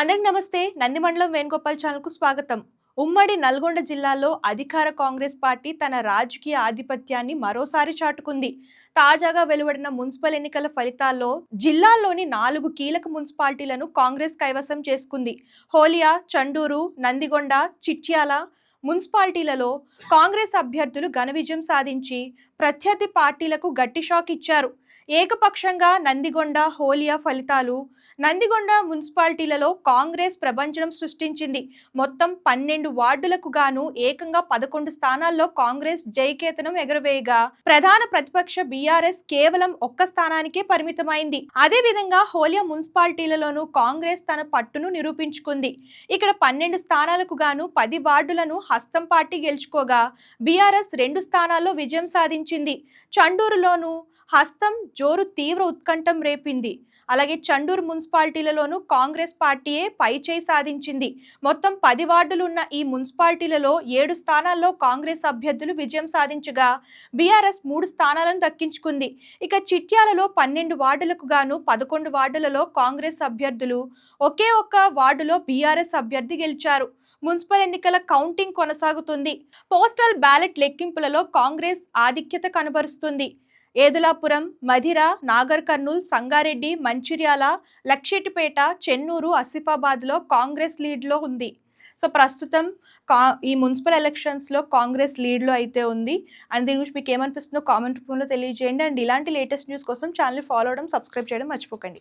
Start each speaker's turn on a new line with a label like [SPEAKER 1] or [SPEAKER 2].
[SPEAKER 1] అందరికి నమస్తే. నందిమండలం వేణుగోపాల్ ఛానల్కు స్వాగతం. ఉమ్మడి నల్గొండ జిల్లాలో అధికార కాంగ్రెస్ పార్టీ తన రాజకీయ ఆధిపత్యాన్ని మరోసారి చాటుకుంది. తాజాగా వెలువడిన మున్సిపల్ ఎన్నికల ఫలితాల్లో జిల్లాలోని నాలుగు కీలక మున్సిపాలిటీలను కాంగ్రెస్ కైవసం చేసుకుంది. హోలియా చండూరు నందిగొండ చిట్యాల మున్సిపాలిటీలలో కాంగ్రెస్ అభ్యర్థులు ఘన విజయం సాధించి ప్రత్యర్థి పార్టీలకు గట్టి షాక్ ఇచ్చారు. ఏకపక్షంగా నందిగొండ హోలియా ఫలితాలు. నందిగొండ మున్సిపాలిటీలలో కాంగ్రెస్ ప్రపంచం సృష్టించింది. మొత్తం పన్నెండు వార్డులకు గాను ఏకంగా పదకొండు స్థానాల్లో కాంగ్రెస్ జయకేతనం ఎగురవేయగా ప్రధాన ప్రతిపక్ష బీఆర్ఎస్ కేవలం ఒక్క స్థానానికే పరిమితమైంది. అదే విధంగా హోలియా మున్సిపాలిటీలలోనూ కాంగ్రెస్ తన పట్టును నిరూపించుకుంది. ఇక్కడ పన్నెండు స్థానాలకు గాను పది వార్డులను హస్తం పార్టీ గెలుచుకోగా బీఆర్ఎస్ రెండు స్థానాల్లో విజయం సాధించింది. చండూరులోనూ హస్తం జోరు తీవ్ర ఉత్కంఠం రేపింది. అలాగే చండూరు మున్సిపాలిటీలలోనూ కాంగ్రెస్ పార్టీయే పైచేయి సాధించింది. మొత్తం పది వార్డులు ఉన్న ఈ మున్సిపాలిటీలలో ఏడు స్థానాల్లో కాంగ్రెస్ అభ్యర్థులు విజయం సాధించగా బీఆర్ఎస్ మూడు స్థానాలను దక్కించుకుంది. ఇక చిట్యాలలో పన్నెండు వార్డులకు గాను పదకొండు వార్డులలో కాంగ్రెస్ అభ్యర్థులు ఒకే ఒక్క వార్డులో బీఆర్ఎస్ అభ్యర్థి గెలిచారు. మున్సిపల్ ఎన్నికల కౌంటింగ్ కొనసాగుతుంది. పోస్టల్ బ్యాలెట్ లెక్కింపులలో కాంగ్రెస్ ఆధిక్యత కనబరుస్తుంది. ఏదులాపురం మధిర నాగర్ కర్నూల్ సంగారెడ్డి మంచిర్యాల లక్షెట్టిపేట చెన్నూరు ఆసిఫాబాద్లో కాంగ్రెస్ లీడ్లో ఉంది. సో ప్రస్తుతం కా ఈ మున్సిపల్ ఎలక్షన్స్లో కాంగ్రెస్ లీడ్లో అయితే ఉంది. అండ్ దీని గురించి మీకు ఏమనిపిస్తుందో కామెంట్ రూపంలో తెలియజేయండి. అండ్ ఇలాంటి లేటెస్ట్ న్యూస్ కోసం ఛానల్ ఫాలో అవడం సబ్స్క్రైబ్ చేయడం మర్చిపోకండి.